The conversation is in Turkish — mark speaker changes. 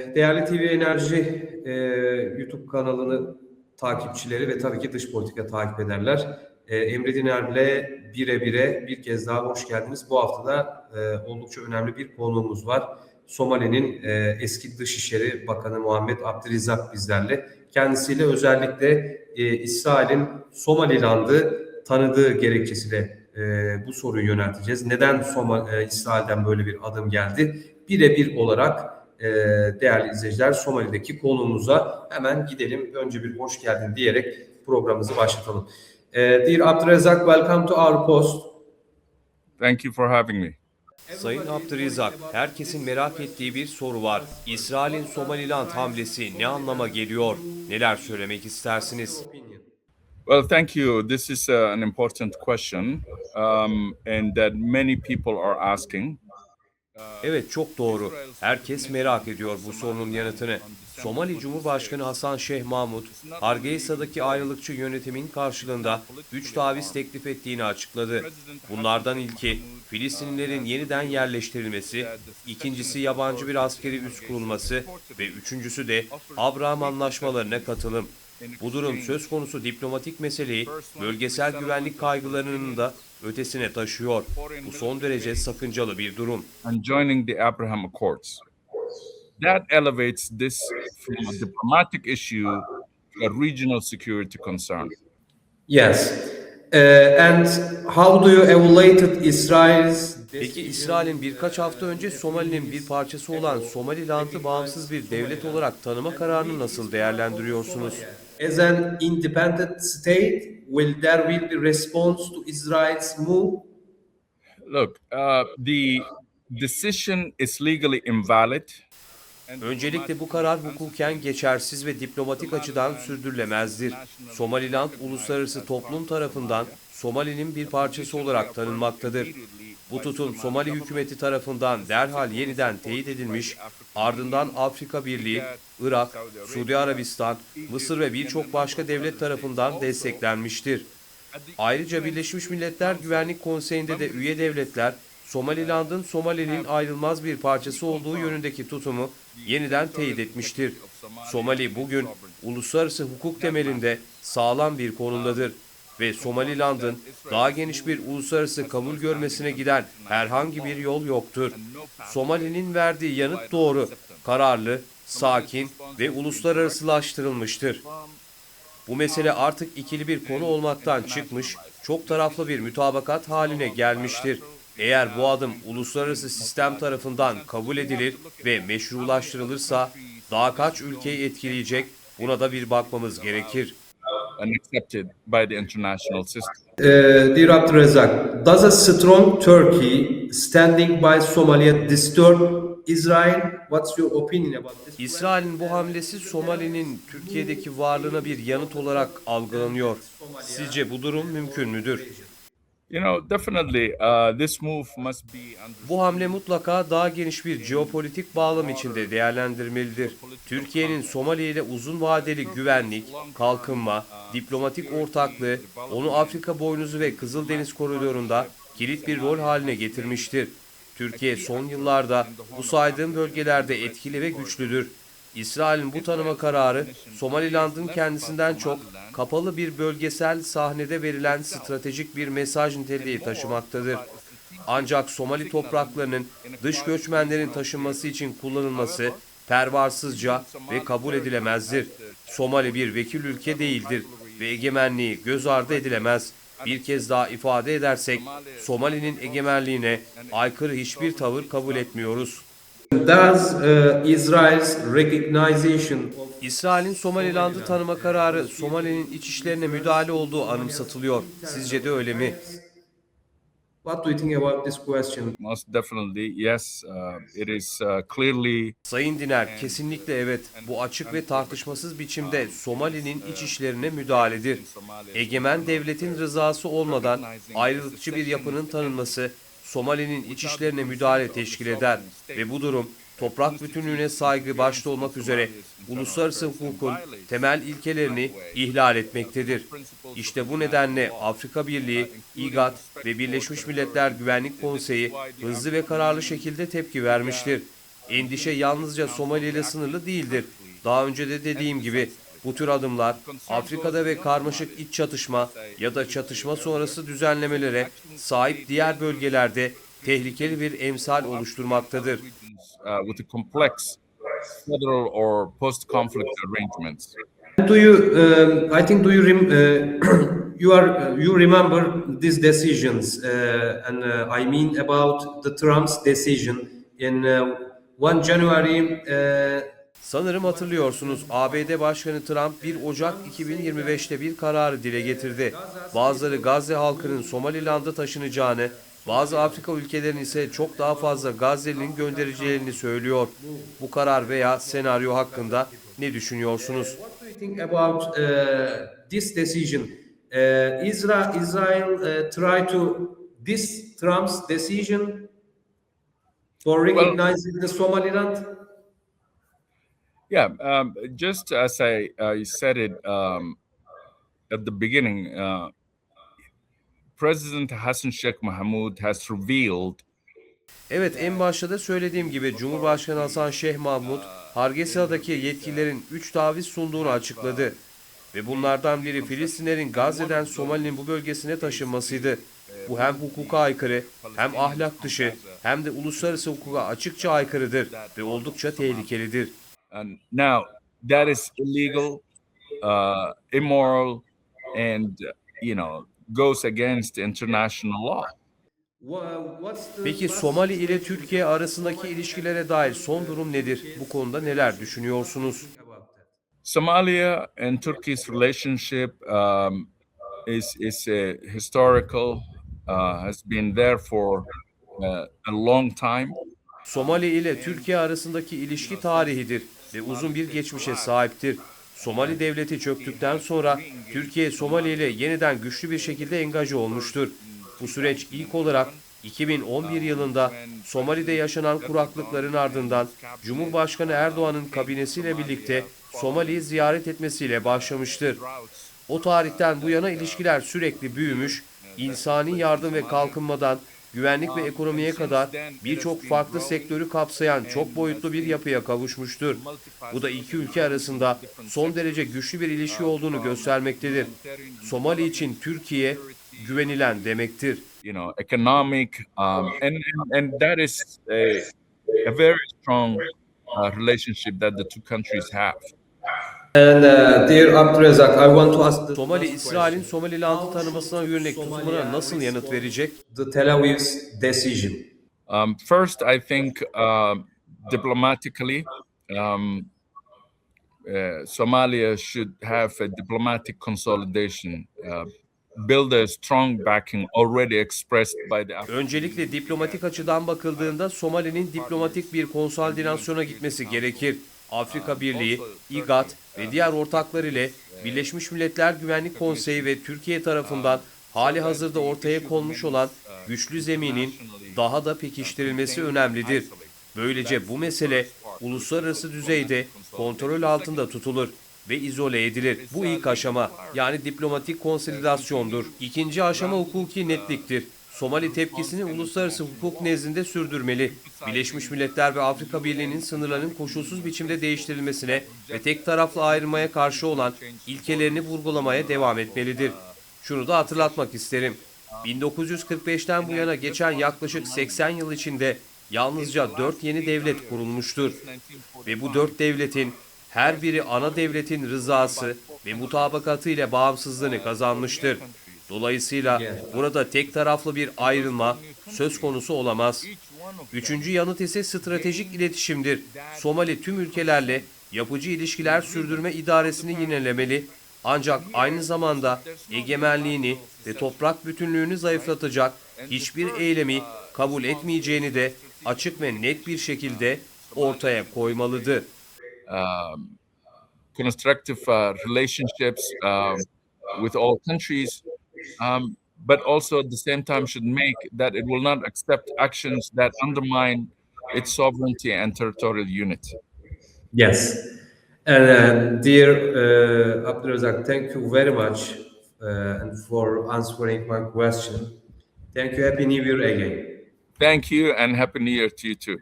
Speaker 1: Değerli TV Enerji e, YouTube kanalını takipçileri ve tabii ki dış politika takip ederler. E, Emre Diner'le bire bire bir kez daha hoş geldiniz. Bu hafta da e, oldukça önemli bir konuğumuz var. Somali'nin e, eski Dışişleri Bakanı Muhammed Abdirizak bizlerle. Kendisiyle özellikle e, İsrail'in Somaliland'ı tanıdığı gerekçesiyle e, bu soruyu yönelteceğiz. Neden Soma, e, İsrail'den böyle bir adım geldi? Birebir olarak e, değerli izleyiciler Somali'deki konuğumuza hemen gidelim. Önce bir hoş geldin diyerek programımızı başlatalım. E, dear Abdurrazak, welcome to our post.
Speaker 2: Thank you for having me.
Speaker 3: Sayın Abdürizak, herkesin merak ettiği bir soru var. İsrail'in Somaliland hamlesi ne anlama geliyor? Neler söylemek istersiniz?
Speaker 2: Well, thank you. This is uh, an important question, um, and that many people are asking.
Speaker 3: Evet çok doğru. Herkes merak ediyor bu sorunun yanıtını. Somali Cumhurbaşkanı Hasan Şeyh Mahmut, Hargeysa'daki ayrılıkçı yönetimin karşılığında 3 taviz teklif ettiğini açıkladı. Bunlardan ilki Filistinlilerin yeniden yerleştirilmesi, ikincisi yabancı bir askeri üs kurulması ve üçüncüsü de Abraham anlaşmalarına katılım. Bu durum söz konusu diplomatik meseleyi bölgesel güvenlik kaygılarının da ötesine taşıyor. Bu son derece sakıncalı bir durum.
Speaker 2: and joining the Abraham Accords. That elevates this from a diplomatic issue to a regional security concern.
Speaker 1: Yes. Uh, and how do you evaluate Israel's
Speaker 3: Peki İsrail'in birkaç hafta önce Somali'nin bir parçası olan Somaliland'ı bağımsız bir devlet olarak tanıma kararını nasıl değerlendiriyorsunuz?
Speaker 1: As an independent state, will there will be response to Israel's move?
Speaker 2: Look, uh, the decision is legally invalid.
Speaker 3: Öncelikle bu karar hukuken geçersiz ve diplomatik açıdan sürdürülemezdir. Somaliland uluslararası toplum tarafından Somali'nin bir parçası olarak tanınmaktadır. Bu tutum Somali hükümeti tarafından derhal yeniden teyit edilmiş, ardından Afrika Birliği, Irak, Suudi Arabistan, Mısır ve birçok başka devlet tarafından desteklenmiştir. Ayrıca Birleşmiş Milletler Güvenlik Konseyi'nde de üye devletler Somaliland'ın Somali'nin ayrılmaz bir parçası olduğu yönündeki tutumu yeniden teyit etmiştir. Somali bugün uluslararası hukuk temelinde sağlam bir konumdadır ve Somaliland'ın daha geniş bir uluslararası kabul görmesine giden herhangi bir yol yoktur. Somali'nin verdiği yanıt doğru, kararlı, sakin ve uluslararasılaştırılmıştır. Bu mesele artık ikili bir konu olmaktan çıkmış, çok taraflı bir mütabakat haline gelmiştir. Eğer bu adım uluslararası sistem tarafından kabul edilir ve meşrulaştırılırsa daha kaç ülkeyi etkileyecek buna da bir bakmamız gerekir.
Speaker 2: And accepted by the international system.
Speaker 1: Uh, dear Abdurrazak, does a strong Turkey standing by Somalia disturb Israel? What's your opinion about this?
Speaker 3: İsrail'in bu hamlesi Somali'nin Türkiye'deki varlığına bir yanıt olarak algılanıyor. Sizce bu durum mümkün müdür? Bu hamle mutlaka daha geniş bir jeopolitik bağlam içinde değerlendirmelidir. Türkiye'nin Somali ile uzun vadeli güvenlik, kalkınma, diplomatik ortaklığı onu Afrika boynuzu ve Kızıldeniz koridorunda kilit bir rol haline getirmiştir. Türkiye son yıllarda bu saydığım bölgelerde etkili ve güçlüdür. İsrail'in bu tanıma kararı Somaliland'ın kendisinden çok kapalı bir bölgesel sahnede verilen stratejik bir mesaj niteliği taşımaktadır. Ancak Somali topraklarının dış göçmenlerin taşınması için kullanılması pervarsızca ve kabul edilemezdir. Somali bir vekil ülke değildir ve egemenliği göz ardı edilemez. Bir kez daha ifade edersek Somali'nin egemenliğine aykırı hiçbir tavır kabul etmiyoruz.
Speaker 1: Does uh, Israel's recognition of
Speaker 3: İsrail'in Somaliland'ı tanıma kararı Somali'nin iç işlerine müdahale olduğu anımsatılıyor. Sizce de öyle mi?
Speaker 1: what do you think about this question?
Speaker 2: most definitely yes. Uh, it is uh, clearly
Speaker 3: Sayın Diner, kesinlikle evet. Bu açık ve tartışmasız biçimde Somali'nin iç işlerine müdahaledir. Egemen devletin rızası olmadan ayrılıkçı bir yapının tanınması Somali'nin iç işlerine müdahale teşkil eder ve bu durum toprak bütünlüğüne saygı başta olmak üzere uluslararası hukukun temel ilkelerini ihlal etmektedir. İşte bu nedenle Afrika Birliği, İGAD ve Birleşmiş Milletler Güvenlik Konseyi hızlı ve kararlı şekilde tepki vermiştir. Endişe yalnızca Somali ile sınırlı değildir. Daha önce de dediğim gibi bu tür adımlar Afrika'da ve karmaşık iç çatışma ya da çatışma sonrası düzenlemelere sahip diğer bölgelerde tehlikeli bir emsal oluşturmaktadır.
Speaker 2: uh, with a complex federal or post-conflict arrangements.
Speaker 1: Do you? Um, I think do you rem- uh, you are uh, you remember these decisions, uh, and uh, I mean about the Trump's decision in uh, 1 January. Uh,
Speaker 3: Sanırım hatırlıyorsunuz ABD Başkanı Trump 1 Ocak 2025'te bir kararı dile getirdi. Bazıları Gazze halkının Somaliland'a taşınacağını, bazı Afrika ülkelerinin ise çok daha fazla Gazze'linin göndereceğini söylüyor. Bu karar veya senaryo hakkında ne düşünüyorsunuz?
Speaker 1: what do you think about uh, this decision? Uh, Israel Israel uh, try to this Trump's decision for recognizing the Somaliland.
Speaker 2: Yeah, um, just as I, I said it um, at the beginning, uh, President Hassan Sheikh Mohamud has revealed
Speaker 3: Evet en başta da söylediğim gibi Cumhurbaşkanı Hasan Şeyh Mahmud, Hargeisa'daki yetkililerin 3 taviz sunduğunu açıkladı. Ve bunlardan biri Filistinlerin Gazze'den Somali'nin bu bölgesine taşınmasıydı. Bu hem hukuka aykırı, hem ahlak dışı, hem de uluslararası hukuka açıkça aykırıdır ve oldukça tehlikelidir.
Speaker 2: And now that is illegal, uh, immoral, and you know goes against international law.
Speaker 3: Peki Somali ile Türkiye arasındaki ilişkilere dair son durum nedir? Bu konuda neler düşünüyorsunuz?
Speaker 2: Somalia and Turkey's relationship um, is is uh, historical, uh, has been there for uh, a long time.
Speaker 3: Somali ile Türkiye arasındaki ilişki tarihidir ve uzun bir geçmişe sahiptir. Somali devleti çöktükten sonra Türkiye Somali ile yeniden güçlü bir şekilde engaje olmuştur. Bu süreç ilk olarak 2011 yılında Somali'de yaşanan kuraklıkların ardından Cumhurbaşkanı Erdoğan'ın kabinesiyle birlikte Somali'yi ziyaret etmesiyle başlamıştır. O tarihten bu yana ilişkiler sürekli büyümüş, insani yardım ve kalkınmadan güvenlik ve ekonomiye kadar birçok farklı sektörü kapsayan çok boyutlu bir yapıya kavuşmuştur. Bu da iki ülke arasında son derece güçlü bir ilişki olduğunu göstermektedir. Somali için Türkiye güvenilen demektir.
Speaker 2: You know, economic, um, and, and and that is a a very strong uh, relationship that the two countries have.
Speaker 1: And uh, dear Abdurrazak, I want to ask the,
Speaker 3: Somali, İsrail'in Somaliland'ı tanımasına yönelik tutumuna nasıl yanıt verecek?
Speaker 1: the Tel Aviv's decision.
Speaker 2: Um, first, I think um, diplomatically, um, uh, Somalia should have a diplomatic consolidation, uh, build a strong backing already expressed by the
Speaker 3: Öncelikle diplomatik açıdan bakıldığında Somali'nin diplomatik bir konsolidasyona gitmesi gerekir. Afrika Birliği, İGAD ve diğer ortaklar ile Birleşmiş Milletler Güvenlik Konseyi ve Türkiye tarafından hali hazırda ortaya konmuş olan güçlü zeminin daha da pekiştirilmesi önemlidir. Böylece bu mesele uluslararası düzeyde kontrol altında tutulur ve izole edilir. Bu ilk aşama yani diplomatik konsolidasyondur. İkinci aşama hukuki netliktir. Somali tepkisini uluslararası hukuk nezdinde sürdürmeli. Birleşmiş Milletler ve Afrika Birliği'nin sınırlarının koşulsuz biçimde değiştirilmesine ve tek taraflı ayrılmaya karşı olan ilkelerini vurgulamaya devam etmelidir. Şunu da hatırlatmak isterim. 1945'ten bu yana geçen yaklaşık 80 yıl içinde yalnızca 4 yeni devlet kurulmuştur. Ve bu dört devletin her biri ana devletin rızası ve mutabakatı ile bağımsızlığını kazanmıştır. Dolayısıyla burada tek taraflı bir ayrılma söz konusu olamaz. Üçüncü yanıt ise stratejik iletişimdir. Somali tüm ülkelerle yapıcı ilişkiler sürdürme idaresini yinelemeli ancak aynı zamanda egemenliğini ve toprak bütünlüğünü zayıflatacak hiçbir eylemi kabul etmeyeceğini de açık ve net bir şekilde ortaya koymalıdır.
Speaker 2: um, constructive uh, relationships um, with all countries, um, but also at the same time should make that it will not accept actions that undermine its sovereignty and territorial unity.
Speaker 1: Yes. And uh, dear uh, Abdurrazak, thank you very much uh, and for answering my question. Thank you. Happy New Year again.
Speaker 2: Thank you and Happy New Year to you too.